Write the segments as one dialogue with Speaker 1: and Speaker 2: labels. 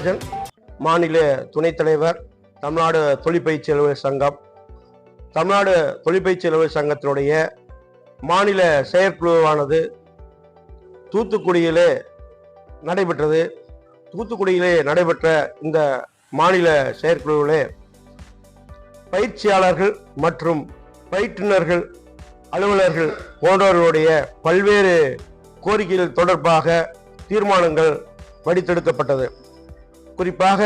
Speaker 1: நடராஜன் மாநில துணைத் தலைவர் தமிழ்நாடு தொழிற்பயிற்சி அலுவலர் சங்கம் தமிழ்நாடு தொழிற்பயிற்சி அலுவலர் சங்கத்தினுடைய மாநில செயற்குழுவானது தூத்துக்குடியிலே நடைபெற்றது. தூத்துக்குடியிலே நடைபெற்ற இந்த மாநில செயற்குழுவிலே பயிற்சியாளர்கள் மற்றும் பயிற்றுனர்கள் அலுவலர்கள் போன்றவர்களுடைய பல்வேறு கோரிக்கைகள் தொடர்பாக தீர்மானங்கள் வடித்தெடுக்கப்பட்டது. குறிப்பாக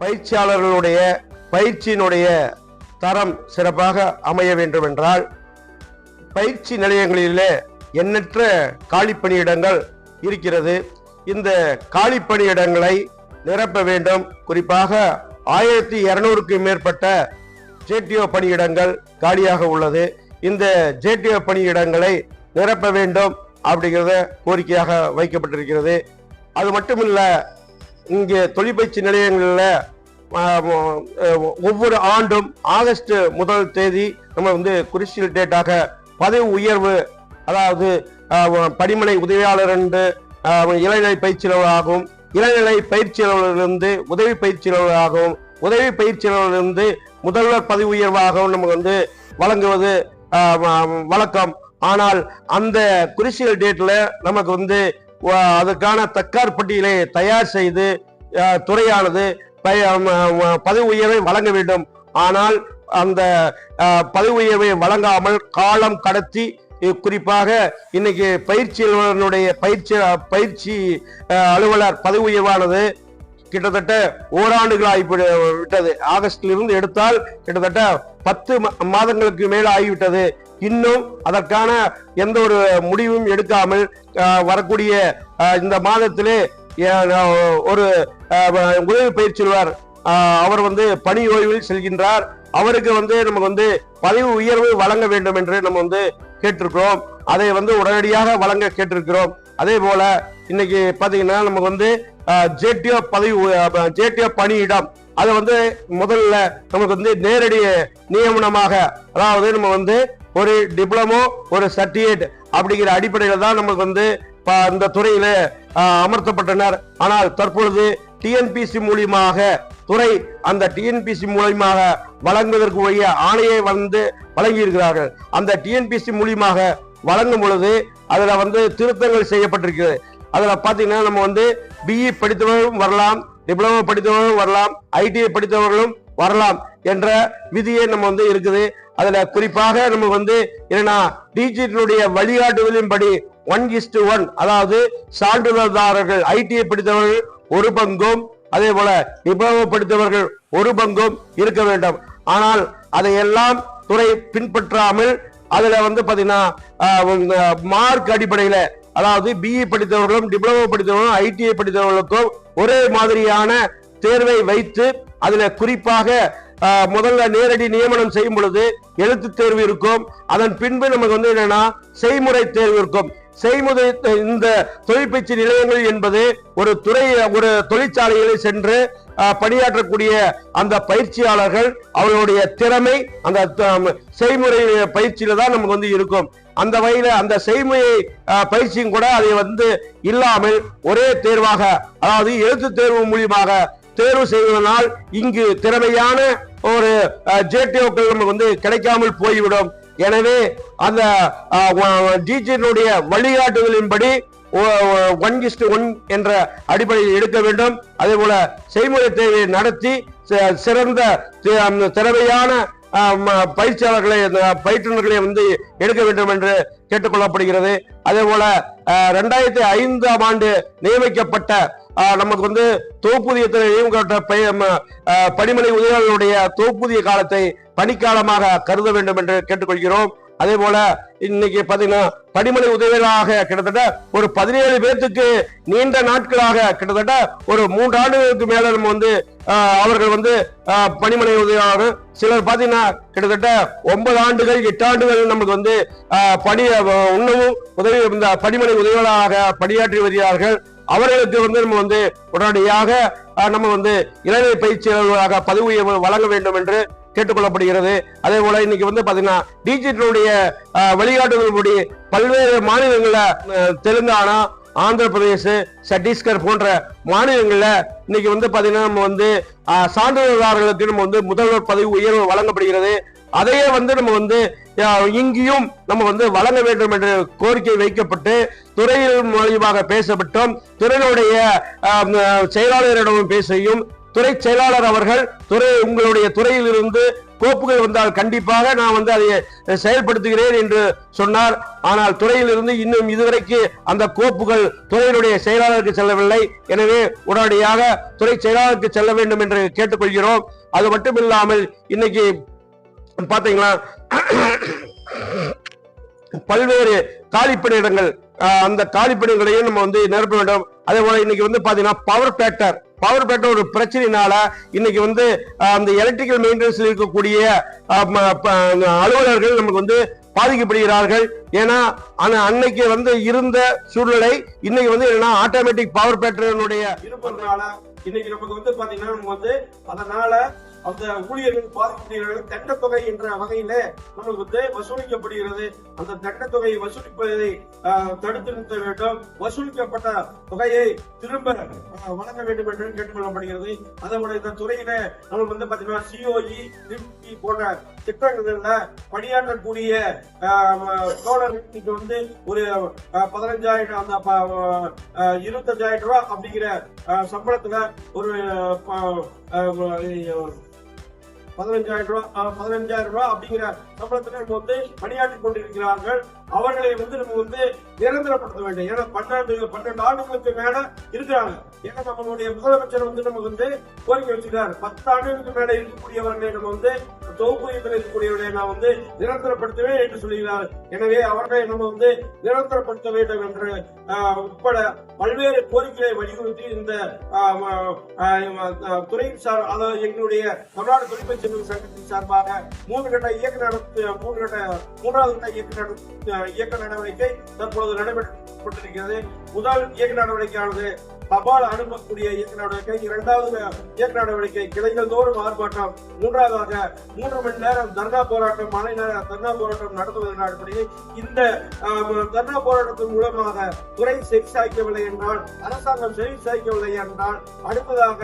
Speaker 1: பயிற்சியாளர்களுடைய பயிற்சியினுடைய தரம் சிறப்பாக அமைய வேண்டும் என்றால் பயிற்சி நிலையங்களிலே எண்ணற்ற காலி பணியிடங்கள் இருக்கிறது. இந்த காலி பணியிடங்களை நிரப்ப வேண்டும். குறிப்பாக ஆயிரத்தி இரநூறுக்கு மேற்பட்ட ஜேடிஓ பணியிடங்கள் காலியாக உள்ளது. இந்த ஜேடிஓ பணியிடங்களை நிரப்ப வேண்டும் அப்படிங்கிறத கோரிக்கையாக வைக்கப்பட்டிருக்கிறது. அது மட்டுமில்லை இங்கே தொழிற்பயிற்சி நிலையங்களில் ஒவ்வொரு ஆண்டும் ஆகஸ்ட் முதல் தேதி நம்ம வந்து குறிஷியல் டேட்டாக பதவி உயர்வு அதாவது படிமனை உதவியாளர் என்று இளநிலை பயிற்சியாளராகவும் இளநிலை பயிற்சியாளர்களிலிருந்து உதவி பயிற்சியாளராகவும் உதவி பயிற்சியாளர்களிலிருந்து முதல்வர் பதவி உயர்வாகவும் நமக்கு வந்து வழங்குவது வழக்கம். ஆனால் அந்த குறிஷியல் டேட்டில் நமக்கு வந்து அதற்கான தக்கார் பட்டியலை தயார் செய்து துறையானது பதவி உயர்வை வழங்க வேண்டும். ஆனால் அந்த பதவி உயர்வை வழங்காமல் காலம் கடத்தி குறிப்பாக இன்னைக்கு பயிற்சி பயிற்சி பயிற்சி அலுவலர் பதவி உயர்வானது கிட்டத்தட்ட ஓராண்டுகள் ஆகிவிட விட்டது. ஆகஸ்டிலிருந்து எடுத்தால் கிட்டத்தட்ட பத்து மாதங்களுக்கு மேல் ஆகிவிட்டது இன்னும் அதற்கான எந்த ஒரு முடிவும் எடுக்காமல் வரக்கூடிய இந்த மாதத்திலே ஒரு உதவி பயிற்சியாளர் அவர் வந்து பணி ஓய்வில் செல்கின்றார். அவருக்கு வந்து நமக்கு வந்து பதவி உயர்வு வழங்க வேண்டும் என்று நம்ம வந்து கேட்டிருக்கிறோம். அதை வந்து உடனடியாக வழங்க கேட்டிருக்கிறோம். அதே போல இன்னைக்கு பாத்தீங்கன்னா நமக்கு வந்து ஜேடிஓ பதவி ஜேடிஓ பணியிடம் அதை வந்து முதல்ல நமக்கு வந்து நேரடி நியமனமாக அதாவது நம்ம வந்து ஒரு டிப்ளமோ ஒரு சர்டிஃபிகேட் அப்படிங்கிற அடிப்படையில தான் நமக்கு வந்து இந்த துறையில அமர்த்தப்பட்டனர். ஆனால் தற்பொழுது டிஎன்பிசி மூலியமாக துறை அந்த டிஎன்பிசி மூலியமாக வழங்குவதற்கு உரிய ஆணையை வந்து வழங்கியிருக்கிறார்கள். அந்த டிஎன்பிசி மூலியமாக வழங்கும் பொழுது அதுல வந்து திருத்தங்கள் செய்யப்பட்டிருக்கிறது. அதுல பாத்தீங்கன்னா நம்ம வந்து பிஇ படித்தவர்களும் வரலாம் டிப்ளமோ படித்தவர்களும் வரலாம் ஐடிஐ படித்தவர்களும் வரலாம் என்ற விதியே நம்ம வந்து இருக்குது. அதுல குறிப்பாக நம்ம வந்து என்னன்னா டிஜிட்டலுடைய வழிகாட்டுதலின்படி ஒன் இஸ்டு ஒன் அதாவது சான்றிதழ்தாரர்கள் ஐடிஐ படித்தவர்கள் ஒரு பங்கும் அதே போல டிப்ளமோ படித்தவர்கள் ஒரு பங்கும் இருக்க வேண்டும். ஆனால் அதையெல்லாம் துறை பின்பற்றாமல் அதுல வந்து பாத்தீங்கன்னா மார்க் அடிப்படையில அதாவது பிஇ படித்தவர்களும் டிப்ளமோ படித்தவர்களும் ஐடிஐ படித்தவர்களுக்கும் ஒரே மாதிரியான தேர்வை வைத்து அதுல குறிப்பாக முதல்ல நேரடி நியமனம் செய்யும் பொழுது எழுத்து தேர்வு இருக்கும். அதன் பின்பு நமக்கு வந்து என்னன்னா செய்முறை தேர்வு இருக்கும். செய்முறை இந்த தொழிற்பயிற்சி நிலையங்கள் என்பது ஒரு துறை ஒரு தொழிற்சாலைகளில் சென்று பணியாற்றக்கூடிய அந்த பயிற்சியாளர்கள் அவர்களுடைய திறமை அந்த த- செய்முறை பயிற்சியில தான் நமக்கு வந்து இருக்கும். அந்த வகையில அந்த செய்முறை பயிற்சியும் கூட அதை வந்து இல்லாமல் ஒரே தேர்வாக அதாவது எழுத்து தேர்வு மூலியமாக தேர்வு செய்வதனால் இங்கு திறமையான ஒரு ஜேடிஓக்கள் நமக்கு வந்து கிடைக்காமல் போய்விடும். எனவே அந்த டிஜினுடைய வழிகாட்டுதலின்படி ஒன் இஸ்டு ஒன் என்ற அடிப்படையில் எடுக்க வேண்டும். அதே போல செய்முறை தேவையை நடத்தி சிறந்த அந்த திறமையான ம- பயிற்சியாளர்களை அந்த வந்து எடுக்க வேண்டும் என்று கேட்டுக்கொள்ளப்படுகிறது. அதே போல ரெண்டாயிரத்தி ஐந்தாம் ஆண்டு நியமிக்கப்பட்ட நமக்கு வந்து தொகுப்பூதியத்தில் நியமிக்கப்பட்ட பய- ம- படிமனை உதவியாளர்களுடைய தொகுப்புதிய காலத்தை பணிக்காலமாக கருத வேண்டும் என்று கேட்டுக்கொள்கிறோம். அதே போல இன்னைக்கு பாத்தீங்கன்னா படிமனை உதவிகளாக கிட்டத்தட்ட ஒரு பதினேழு பேர்த்துக்கு நீண்ட நாட்களாக கிட்டத்தட்ட ஒரு மூன்று ஆண்டுகளுக்கு மேல நம்ம வந்து அவர்கள் வந்து பணிமனை உதவியாளர் சிலர் பாத்தீங்கன்னா கிட்டத்தட்ட ஒன்பது ஆண்டுகள் எட்டு ஆண்டுகள் நமக்கு வந்து பணி உணவு இன்னமும் உதவி இந்த படிமனை உதவியாளராக பணியாற்றி வருகிறார்கள். அவர்களுக்கு வந்து நம்ம வந்து உடனடியாக நம்ம வந்து இளநிலை பயிற்சியாளர்களாக பதவி உயர்வு வழங்க வேண்டும் என்று கேட்டுக்கொள்ளப்படுகிறது. அதே போல இன்னைக்கு வந்து பாத்தீங்கன்னா டிஜிட்டலுடைய வழிகாட்டுதல்படி பல்வேறு மாநிலங்களில் தெலுங்கானா ஆந்திர பிரதேச சத்தீஸ்கர் போன்ற மாநிலங்கள்ல இன்னைக்கு வந்து பாத்தீங்கன்னா நம்ம வந்து சான்றிதழ்தாரர்களுக்கு நம்ம வந்து முதல்வர் பதவி உயர்வு வழங்கப்படுகிறது. அதையே வந்து நம்ம வந்து இங்கேயும் நம்ம வந்து வழங்க வேண்டும் என்ற கோரிக்கை வைக்கப்பட்டு துறையில் மூலியமாக பேசப்பட்டோம். துறையினுடைய செயலாளரிடமும் பேசியும். துறை செயலாளர் அவர்கள் துறை உங்களுடைய துறையில் இருந்து கோப்புகள் வந்தால் கண்டிப்பாக நான் வந்து அதை செயல்படுத்துகிறேன் என்று சொன்னார். ஆனால் துறையிலிருந்து இன்னும் இதுவரைக்கு அந்த கோப்புகள் துறையினுடைய செயலாளருக்கு செல்லவில்லை. எனவே உடனடியாக துறை செயலாளருக்கு செல்ல வேண்டும் என்று கேட்டுக்கொள்கிறோம். அது மட்டும் இல்லாமல் இன்னைக்கு பாத்தீங்களா? பல்வேறு காலிப்பணியிடங்கள் அந்த காலிப்பணிகளையும் நம்ம வந்து நிரப்ப வேண்டும். அதே போல இன்னைக்கு வந்து பாத்தீங்கன்னா பவர் பேட்டர் பவர் பேட்டர் ஒரு பிரச்சனைனால இன்னைக்கு வந்து அந்த எலக்ட்ரிக்கல் மெயின்டெனன்ஸ்ல இருக்கக்கூடிய அலுவலர்கள் நமக்கு வந்து பாதிக்கப்படுகிறார்கள். ஏன்னா அன்னைக்கு வந்து இருந்த சூழ்நிலை இன்னைக்கு வந்து என்னன்னா ஆட்டோமேட்டிக் பவர் பேட்டர்னுடைய
Speaker 2: இருப்பதனால இன்னைக்கு நமக்கு வந்து பாத்தீங்கன்னா நம்ம வந்து அதனால அந்த ஊழியர்கள் பாதிக்கப்படுகிறார்கள் தண்டத்தொகை என்ற வகையில நமக்கு வசூலிக்கப்படுகிறது. அந்த தண்டத்தொகையை வசூலிப்பதை தடுத்து நிறுத்த வேண்டும். வசூலிக்கப்பட்ட தொகையை திரும்ப வழங்க வேண்டும் என்று கேட்டுக்கொள்ளப்படுகிறது. அதோட இந்த துறையில நம்ம வந்து பாத்தீங்கன்னா சிஓஇ திருப்தி போன்ற திட்டங்கள்ல பணியாற்றக்கூடிய தோழர்களுக்கு வந்து ஒரு பதினஞ்சாயிரம் அந்த ப- இருபத்தஞ்சாயிரம் ரூபாய் அப்படிங்கிற சம்பளத்துல ஒரு பதினஞ்சாயிரம் ரூபாய் பதினஞ்சாயிரம் ரூபாய் அப்படிங்கிற சம்பளத்துல நம்ம வந்து பணியாற்றி கொண்டிருக்கிறார்கள். அவர்களை வந்து நம்ம வந்து நிரந்தரப்படுத்த வேண்டும். ஏன்னா பன்னெண்டு பன்னெண்டு ஆண்டுகளுக்கு மேல இருக்கிறாங்க. ஏன்னா நம்மளுடைய முதலமைச்சர் வந்து நமக்கு வந்து கோரிக்கை வச்சுக்கிறார் பத்து ஆண்டுகளுக்கு மேல இருக்கக்கூடியவர்களை நம்ம வந்து தொகுப்புயத்தில் இருக்கக்கூடியவர்களை நான் வந்து நிரந்தரப்படுத்துவேன் என்று சொல்லுகிறார் எனவே அவர்களை நம்ம வந்து நிரந்தரப்படுத்த வேண்டும் என்று உட்பட பல்வேறு கோரிக்கைகளை வலியுறுத்தி இந்த ஆஹ், துறையின் சார் அதாவது எங்களுடைய தமிழ்நாடு தொழில்நுட்ப செல்வ சங்கத்தின் சார்பாக மூன்று கட்ட இயக்க நடத்து மூன்று கட்ட மூன்றாவது கட்ட இயக்க இயக்க நடவடிக்கை தற்பொழுது நடைபெற்றிருக்கிறது முதல் இயக்க நடவடிக்கையானது தபால் அனுப்பக்கூடிய இயக்க நடவடிக்கை இரண்டாவது இயக்க நடவடிக்கை கிளைகள் தோறும் ஆர்ப்பாட்டம். மூன்றாவதாக மூன்று மணி நேரம் தர்ணா போராட்டம் மாலை நேர தர்ணா போராட்டம் நடத்துவதன் அடிப்படையில் இந்த தர்ணா போராட்டத்தின் மூலமாக துறை செவி சாய்க்கவில்லை என்றால் அரசாங்கம் செவி சாய்க்கவில்லை என்றால் அடுத்ததாக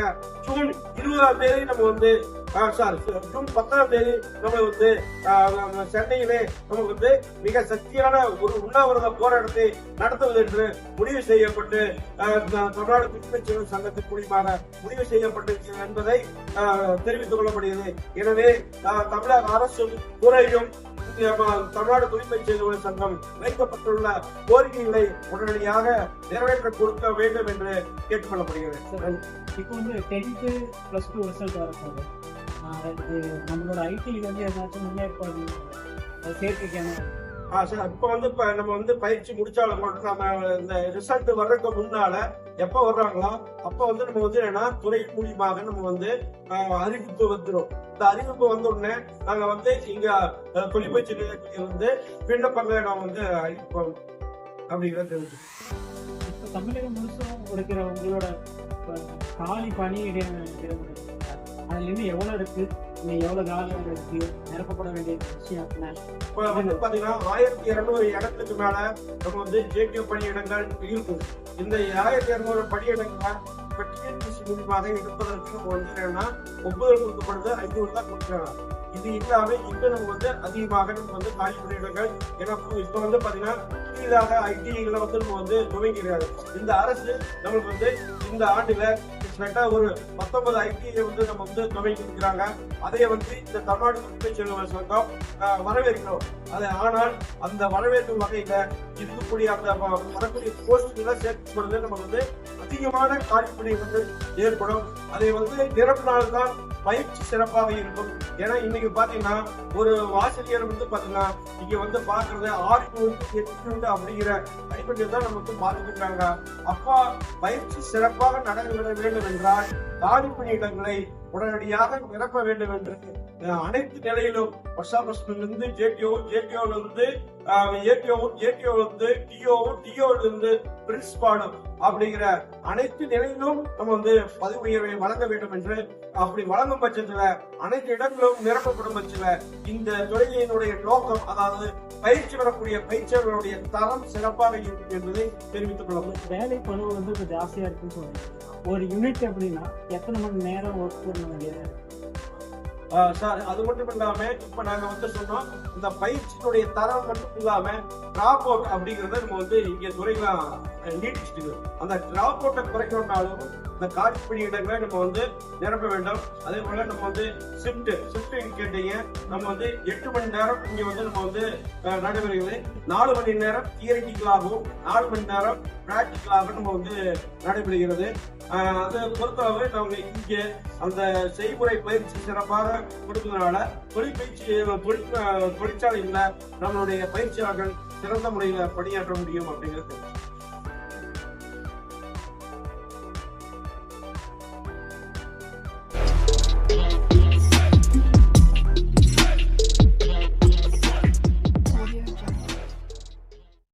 Speaker 2: ஜூன் இருபதாம் தேதி நம்ம வந்து சாரி ஜூன் பத்தாம் தேதி நம்ம வந்து சென்னையிலே நமக்கு வந்து மிக சக்தியான ஒரு உண்ணாவிரத போராட்டத்தை நடத்துவது என்று முடிவு செய்யப்பட்டு தமிழ்நாடு திருப்பச்செல்வ சங்கத்தின் மூலியமாக முடிவு செய்யப்பட்டிருக்கிறது என்பதை தெரிவித்துக் கொள்ளப்படுகிறது. எனவே ஆஹ், தமிழக அரசும் துறையும் தமிழ்நாடு தூய்மை செய்தவர்கள் சங்கம் வைக்கப்பட்டுள்ள கோரிக்கைகளை உடனடியாக நிறைவேற்ற கொடுக்க வேண்டும் என்று கேட்டுக்கொள்ளப்படுகிறது
Speaker 3: இப்போ வந்து டென்த்து பிளஸ் டூ ரிசல்ட் வர நம்மளோட ஐடியில் வந்து ஏதாச்சும் முன்னேற்பாடு சேர்க்கைக்கான
Speaker 2: ஆ சார் இப்போ வந்து இப்ப நம்ம வந்து பயிற்சி முடிச்சாலும் கூட நம்ம இந்த ரிசல்ட் வர்றதுக்கு முன்னால எப்ப வர்றாங்களோ அப்ப வந்து நம்ம வந்து என்னன்னா துறை மூலியமாக நம்ம வந்து அறிவிப்பு வந்துடும் இந்த அறிவிப்பு வந்த உடனே நாங்க வந்து இங்க தொழிற்பயிற்சி நிலையத்தில் இருந்து விண்ணப்பங்களை நான் வந்து அறிவிப்போம் அப்படிங்கிறத தெரிஞ்சு
Speaker 3: இப்போ தமிழகம் முழுசும் இருக்கிற உங்களோட காலி பணி இடம் அதுல இன்னும் எவ்வளவு இருக்கு? இன்னும் எவ்வளவு காலம் இருக்கு? நிரப்பப்பட வேண்டிய விஷயம் என்ன?
Speaker 2: வந்து பாத்தீங்கன்னா ஆயிரத்தி இருநூறு இடத்துக்கு மேல நம்ம வந்து ஜேகே பணியிடங்கள் இருக்கும் இந்த ஆயிரத்தி இருநூறு பணியிடங்களை இப்ப டிஎன்பிசி மூலியமாக எடுப்பதற்கு வந்து என்னன்னா ஒப்புதல் கொடுக்கப்படுது ஐநூறு தான் கொடுக்குறாங்க. இது இல்லாம இன்னும் நம்ம வந்து அதிகமாக நம்ம வந்து காலி பணியிடங்கள் ஏன்னா இப்ப வந்து பாத்தீங்கன்னா புதிதாக ஐடிஐகளை வந்து நம்ம வந்து துவங்கிறாரு இந்த அரசு நம்மளுக்கு வந்து இந்த ஆண்டுல கிட்டத்தட்ட ஒரு பத்தொன்பது ஐடிஐ வந்து நம்ம வந்து துவங்கி இருக்கிறாங்க அதை வந்து இந்த தமிழ்நாடு தொழில்நுட்ப செல்வ சங்கம் வரவேற்கிறோம். அது ஆனால் அந்த வரவேற்கும் வகையில இருக்கக்கூடிய அந்த வரக்கூடிய போஸ்ட்களை சேர்க்கப்படுது நமக்கு வந்து அதிகமான காலிப்பணி வந்து ஏற்படும். அதை வந்து நிரப்பினால்தான் பயிற்சி சிறப்பாக இருக்கும். ஏன்னா இன்னைக்கு பாத்தீங்கன்னா ஒரு ஆசிரியர் வந்து பாத்தீங்கன்னா இங்க வந்து பாக்குறது ஆறு யூனிட் எட்டு அப்படிங்கிற அடிப்படையில் தான் நமக்கு பார்த்துட்டு இருக்காங்க. அப்பா பயிற்சி சிறப்பாக நடந்து விட வேண்டும் என்றால் காலி பணியிடங்களை உடனடியாக நிரப்ப வேண்டும் என்று அனைத்து நிலையிலும் இருந்து ஜேடிஓ ஜேடிஓல இருந்து ஏடிஓ ஏடிஓ இருந்து இருந்து பிரின்சிபாலும் அப்படிங்கிற அனைத்து நிலையிலும் நம்ம வந்து பதவி உயர்வை வழங்க வேண்டும் என்று அப்படி வழங்கும் பட்சத்துல அனைத்து இடங்களும் நிரப்பப்படும் பட்சத்துல இந்த துறையினுடைய நோக்கம் அதாவது பயிற்சி பெறக்கூடிய பயிற்சியாளர்களுடைய தரம் சிறப்பாக இருக்கும் என்பதை தெரிவித்துக் கொள்ளவும்
Speaker 3: வேலை பணம் வந்து இப்போ ஜாஸ்தியா இருக்குன்னு சொல்றேன் ஒரு யூனிட் அப்படின்னா எத்தனை மணி நேரம் ஒர்க் பண்ண வேண்டியது
Speaker 2: சார் அது மட்டும் இல்லாம இப்ப நாங்க வந்து சொன்னோம் இந்த பயிற்சியினுடைய தரம் மட்டும் இல்லாம டிராப் அவுட் அப்படிங்கறத நம்ம வந்து இங்க துறையெல்லாம் நீட்டிச்சுட்டு அந்த டிராப் அவுட்டை குறைக்கணும்னாலும் இந்த காட்சி பணியிடங்களை நம்ம வந்து நிரப்ப வேண்டும். அதே போல நம்ம வந்து ஷிஃப்ட் ஷிஃப்ட் கேட்டீங்க நம்ம வந்து எட்டு மணி நேரம் இங்க வந்து நம்ம வந்து நடைபெறுகிறது. நாலு மணி நேரம் தியரிட்டிக்கலாகவும் நாலு மணி நேரம் பிராக்டிக்கலாகவும் நம்ம வந்து நடைபெறுகிறது. அதை பொறுத்தளவு நம்ம இங்கே அந்த செய்முறை பயிற்சி சிறப்பாக கொடுப்பதனால தொழிற்பயிற்சி தொழிற் தொழிற்சாலையில் நம்மளுடைய பயிற்சியாளர்கள் சிறந்த முறையில் பணியாற்ற முடியும் அப்படிங்கிறது